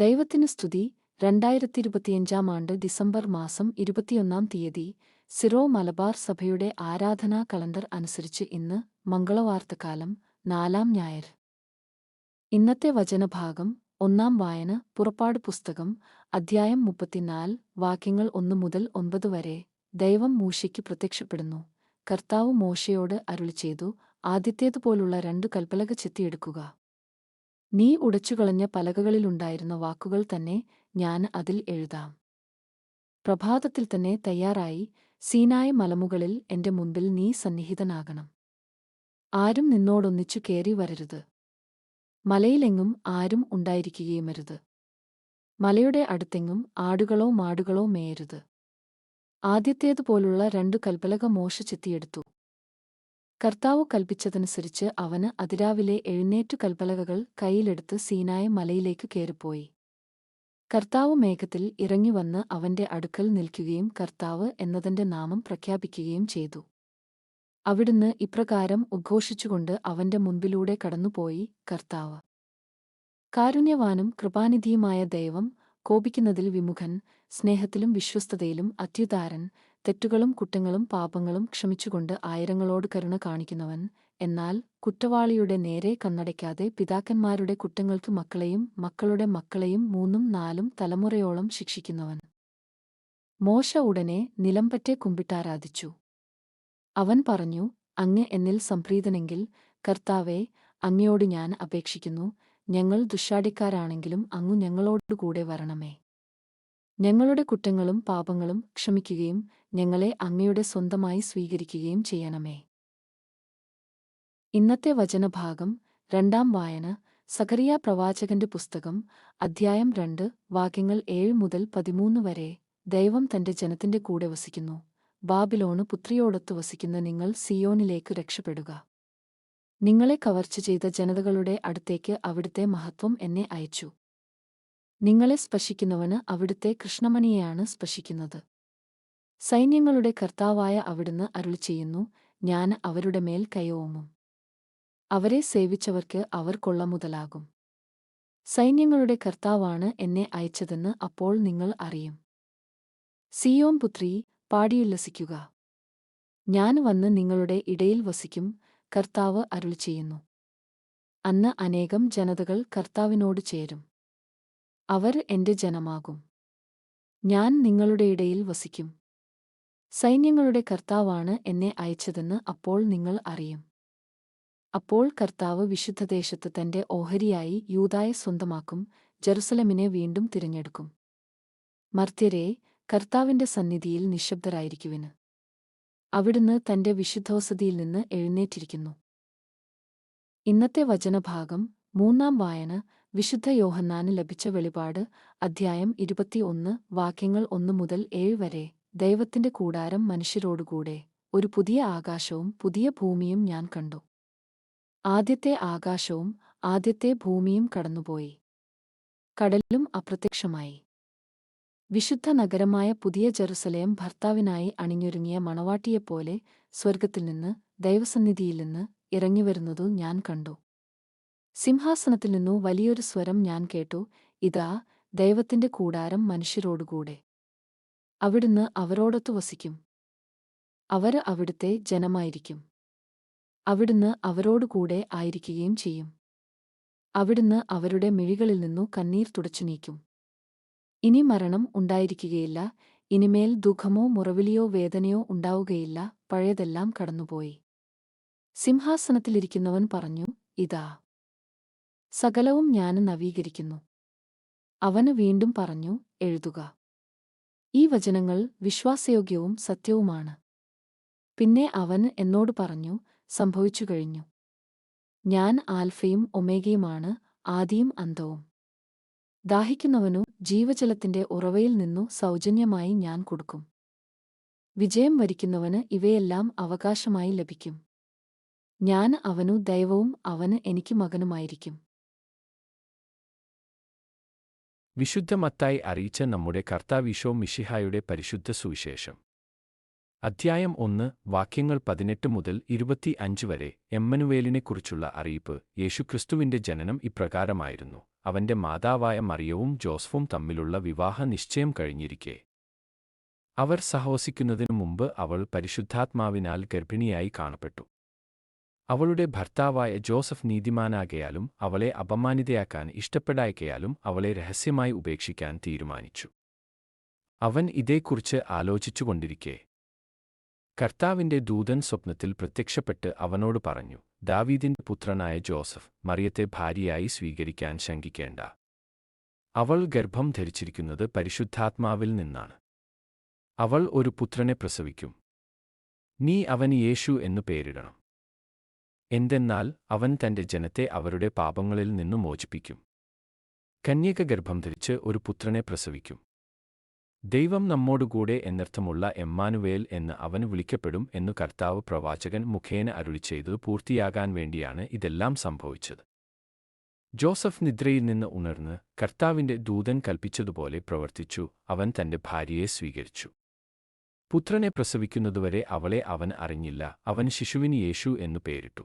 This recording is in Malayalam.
ദൈവത്തിന് സ്തുതി. രണ്ടായിരത്തി ഇരുപത്തിയഞ്ചാം ആണ്ട് ഡിസംബർ മാസം ഇരുപത്തിയൊന്നാം തീയതി സിറോ മലബാർ സഭയുടെ ആരാധനാ കലണ്ടർ അനുസരിച്ച് ഇന്ന് മംഗളവാർത്തകാലം നാലാം ഞായർ. ഇന്നത്തെ വചനഭാഗം ഒന്നാം വായന പുറപ്പാട് പുസ്തകം അധ്യായം മുപ്പത്തിനാല് വാക്യങ്ങൾ ഒന്നു മുതൽ ഒൻപത് വരെ ദൈവം മൂശയ്ക്ക് പ്രത്യക്ഷപ്പെടുന്നു. കർത്താവ് മോശയോട് അരുളി ചെയ്തു ആദ്യത്തേതുപോലുള്ള രണ്ടു കൽപ്പലക ചെത്തിയെടുക്കുക. നീ ഉടച്ചുകളഞ്ഞ പലകകളിലുണ്ടായിരുന്ന വാക്കുകൾ തന്നെ ഞാൻ അതിൽ എഴുതാം. പ്രഭാതത്തിൽ തന്നെ തയ്യാറായി സീനായ മലമുകളിൽ എന്റെ മുൻപിൽ നീ സന്നിഹിതനാകണം. ആരും നിന്നോടൊന്നിച്ചു കയറി വരരുത്. മലയിലെങ്ങും ആരും ഉണ്ടായിരിക്കുകയുമരുത്. മലയുടെ അടുത്തെങ്ങും ആടുകളോ മാടുകളോ മേയരുത്. ആദ്യത്തേതുപോലുള്ള രണ്ടു കൽപ്പലക മോശ ചെത്തിയെടുത്തു കർത്താവ് കൽപ്പിച്ചതനുസരിച്ച് അവന് അതിരാവിലെ എഴുന്നേറ്റു കൽപ്പലകകൾ കൈയിലെടുത്ത് സീനായ മലയിലേക്ക് കയറിപ്പോയി. കർത്താവ് മേഘത്തിൽ ഇറങ്ങിവന്ന് അവന്റെ അടുക്കൽ നിൽക്കുകയും കർത്താവ് എന്നതിന്റെ നാമം പ്രഖ്യാപിക്കുകയും ചെയ്തു. അവിടുന്ന് ഇപ്രകാരം ഉദ്ഘോഷിച്ചുകൊണ്ട് അവന്റെ മുൻപിലൂടെ കടന്നുപോയി കർത്താവ്. കാരുണ്യവാനും കൃപാനിധിയുമായ ദൈവം കോപിക്കുന്നതിൽ വിമുഖൻ സ്നേഹത്തിലും വിശ്വസ്തതയിലും അത്യുതാരൻ തെറ്റുകളും കുറ്റങ്ങളും പാപങ്ങളും ക്ഷമിച്ചുകൊണ്ട് ആയിരങ്ങളോട് കരുണ കാണിക്കുന്നവൻ. എന്നാൽ കുറ്റവാളിയുടെ നേരെ കണ്ണടയ്ക്കാതെ പിതാക്കന്മാരുടെ കുറ്റങ്ങൾക്ക് മക്കളെയും മക്കളുടെ മക്കളെയും മൂന്നും നാലും തലമുറയോളം ശിക്ഷിക്കുന്നവൻ. മോശ ഉടനെ നിലംപറ്റെ കുമ്പിട്ടാരാധിച്ചു. അവൻ പറഞ്ഞു അങ്ങ് എന്നിൽ സംപ്രീതനെങ്കിൽ കർത്താവെ അങ്ങയോട് ഞാൻ അപേക്ഷിക്കുന്നു. ഞങ്ങൾ ദുഷാടിക്കാരാണെങ്കിലും അങ്ങു ഞങ്ങളോടുകൂടെ വരണമേ. ഞങ്ങളുടെ കുറ്റങ്ങളും പാപങ്ങളും ക്ഷമിക്കുകയും ഞങ്ങളെ അങ്ങയുടെ സ്വന്തമായി സ്വീകരിക്കുകയും ചെയ്യണമേ. ഇന്നത്തെ വചനഭാഗം രണ്ടാം വായന സഖറിയ പ്രവാചകന്റെ പുസ്തകം അധ്യായം രണ്ട് വാക്യങ്ങൾ ഏഴ് മുതൽ പതിമൂന്ന് വരെ ദൈവം തന്റെ ജനത്തിന്റെ കൂടെ വസിക്കുന്നു. ബാബിലോണ് പുത്രിയോടൊത്ത് വസിക്കുന്ന നിങ്ങൾ സിയോനിലേക്ക് രക്ഷപ്പെടുക. നിങ്ങളെ കവർച്ച ചെയ്ത ജനതകളുടെ അടുത്തേക്ക് അവിടുത്തെ മഹത്വം എന്നെ അയച്ചു. നിങ്ങളെ സ്പശിക്കുന്നവന് അവിടുത്തെ കൃഷ്ണമണിയെയാണ് സ്പശിക്കുന്നത്. സൈന്യങ്ങളുടെ കർത്താവായ അവിടുന്ന് അരുളി ചെയ്യുന്നു ഞാൻ അവരുടെ മേൽ കൈയോമും അവരെ സേവിച്ചവർക്ക് അവർ കൊള്ള മുതലാകും. സൈന്യങ്ങളുടെ കർത്താവാണ് എന്നെ അയച്ചതെന്ന് അപ്പോൾ നിങ്ങൾ അറിയും. സിയോം പുത്രി പാടിയുല്ലസിക്കുക ഞാൻ വന്ന് നിങ്ങളുടെ ഇടയിൽ വസിക്കും കർത്താവ് അരുളി ചെയ്യുന്നു. അന്ന് അനേകം ജനതകൾ കർത്താവിനോട് ചേരും. അവർ എന്റെ ജനമാകും. ഞാൻ നിങ്ങളുടെ ഇടയിൽ വസിക്കും. സൈന്യങ്ങളുടെ കർത്താവാണ് എന്നെ അയച്ചതെന്ന് അപ്പോൾ നിങ്ങൾ അറിയും. അപ്പോൾ കർത്താവ് വിശുദ്ധദേശത്ത് തന്റെ ഓഹരിയായി യൂതായെ സ്വന്തമാക്കും ജെറുസലമിനെ വീണ്ടും തിരഞ്ഞെടുക്കും. മർത്യരെ കർത്താവിന്റെ സന്നിധിയിൽ നിശബ്ദരായിരിക്കുവിന് അവിടുന്ന് തന്റെ വിശുദ്ധോസതിയിൽ നിന്ന് എഴുന്നേറ്റിരിക്കുന്നു. ഇന്നത്തെ വചനഭാഗം മൂന്നാം വായന വിശുദ്ധ യോഹന്നാന് ലഭിച്ച വെളിപാട് അധ്യായം ഇരുപത്തിയൊന്ന് വാക്യങ്ങൾ ഒന്നു മുതൽ ഏഴ് വരെ. ദൈവത്തിന്റെ കൂടാരം മനുഷ്യരോടുകൂടെ. ഒരു പുതിയ ആകാശവും പുതിയ ഭൂമിയും ഞാൻ കണ്ടു. ആദ്യത്തെ ആകാശവും ആദ്യത്തെ ഭൂമിയും കടന്നുപോയി. കടലും അപ്രത്യക്ഷമായി. വിശുദ്ധ നഗരമായ പുതിയ ജെറുസലേം ഭർത്താവിനായി അണിഞ്ഞൊരുങ്ങിയ മണവാട്ടിയെപ്പോലെ സ്വർഗത്തിൽ നിന്ന് ദൈവസന്നിധിയിൽ നിന്ന് ഇറങ്ങിവരുന്നതു ഞാൻ കണ്ടു. സിംഹാസനത്തിൽ നിന്നു വലിയൊരു സ്വരം ഞാൻ കേട്ടു. ഇതാ ദൈവത്തിന്റെ കൂടാരം മനുഷ്യരോടുകൂടെ. അവിടുന്ന് അവരോടൊത്തു വസിക്കും. അവർ അവിടുത്തെ ജനമായിരിക്കും. അവിടുന്ന് അവരോടുകൂടെ ആയിരിക്കുകയും ചെയ്യും. അവിടുന്ന് അവരുടെ മിഴികളിൽ നിന്നു കണ്ണീർ തുടച്ചു നീക്കും. ഇനി മരണം ഉണ്ടായിരിക്കുകയില്ല. ഇനിമേൽ ദുഃഖമോ മുറവിലിയോ വേദനയോ ഉണ്ടാവുകയില്ല. പഴയതെല്ലാം കടന്നുപോയി. സിംഹാസനത്തിലിരിക്കുന്നവൻ പറഞ്ഞു ഇതാ സകലവും ഞാൻ നവീകരിക്കുന്നു. അവന് വീണ്ടും പറഞ്ഞു എഴുതുക. ഈ വചനങ്ങൾ വിശ്വാസയോഗ്യവും സത്യവുമാണ്. പിന്നെ അവൻ എന്നോട് പറഞ്ഞു സംഭവിച്ചു കഴിഞ്ഞു. ഞാൻ ആൽഫയും ഒമേഗയുമാണ് ആദിയും അന്തവും. ദാഹിക്കുന്നവനു ജീവജലത്തിന്റെ ഉറവയിൽ നിന്നു സൗജന്യമായി ഞാൻ കൊടുക്കും. വിജയം വരിക്കുന്നവന് ഇവയെല്ലാം അവകാശമായി ലഭിക്കും. ഞാൻ അവനു ദൈവവും അവന് എനിക്ക് മകനുമായിരിക്കും. വിശുദ്ധ മത്തായി അറിയിച്ച നമ്മുടെ കർത്താവിശോ മിഷിഹായുടെ പരിശുദ്ധ സുവിശേഷം. അധ്യായം ഒന്ന് വാക്യങ്ങൾ പതിനെട്ട് മുതൽ ഇരുപത്തി അഞ്ച് വരെ എമ്മനുവേലിനെക്കുറിച്ചുള്ള അറിയിപ്പ് യേശുക്രിസ്തുവിന്റെ ജനനം ഇപ്രകാരമായിരുന്നു. അവന്റെ മാതാവായ മറിയവും ജോസഫും തമ്മിലുള്ള വിവാഹ നിശ്ചയം കഴിഞ്ഞിരിക്കെ. അവർ സഹവസിക്കുന്നതിനു മുമ്പ് അവൾ പരിശുദ്ധാത്മാവിനാൽ ഗർഭിണിയായി കാണപ്പെട്ടു. അവളുടെ ഭർത്താവായ ജോസഫ് നീതിമാനാകയാലും അവളെ അപമാനിതയാക്കാൻ ഇഷ്ടപ്പെടായ്കയാലും അവളെ രഹസ്യമായി ഉപേക്ഷിക്കാൻ തീരുമാനിച്ചു. അവൻ ഇതേക്കുറിച്ച് ആലോചിച്ചുകൊണ്ടിരിക്കെ. കർത്താവിന്റെ ദൂതൻ സ്വപ്നത്തിൽ പ്രത്യക്ഷപ്പെട്ട് അവനോട് പറഞ്ഞു ദാവീദിന്റെ പുത്രനായ ജോസഫ് മറിയത്തെ ഭാര്യയായി സ്വീകരിക്കാൻ ശങ്കിക്കേണ്ട. അവൾ ഗർഭം ധരിച്ചിരിക്കുന്നത് പരിശുദ്ധാത്മാവിൽ നിന്നാണ്. അവൾ ഒരു പുത്രനെ പ്രസവിക്കും. നീ അവന് യേശു എന്നു പേരിടണം. എന്തെന്നാൽ അവൻ തന്റെ ജനത്തെ അവരുടെ പാപങ്ങളിൽ നിന്നു മോചിപ്പിക്കും. കന്യക ഗർഭം ധരിച്ച് ഒരു പുത്രനെ പ്രസവിക്കും. ദൈവം നമ്മോടുകൂടെ എന്നർത്ഥമുള്ള എമ്മാനുവേൽ എന്ന് അവൻ വിളിക്കപ്പെടും എന്നു കർത്താവ് പ്രവാചകൻ മുഖേന അരുളി ചെയ്തു പൂർത്തിയാകാൻ വേണ്ടിയാണ് ഇതെല്ലാം സംഭവിച്ചത്. ജോസഫ് നിദ്രയിൽ നിന്ന് ഉണർന്ന് കർത്താവിന്റെ ദൂതൻ കൽപ്പിച്ചതുപോലെ പ്രവർത്തിച്ചു അവൻ തന്റെ ഭാര്യയെ സ്വീകരിച്ചു. പുത്രനെ പ്രസവിക്കുന്നതുവരെ അവളെ അവൻ അറിഞ്ഞില്ല അവൻ ശിശുവിന് യേശു എന്നു പേരിട്ടു.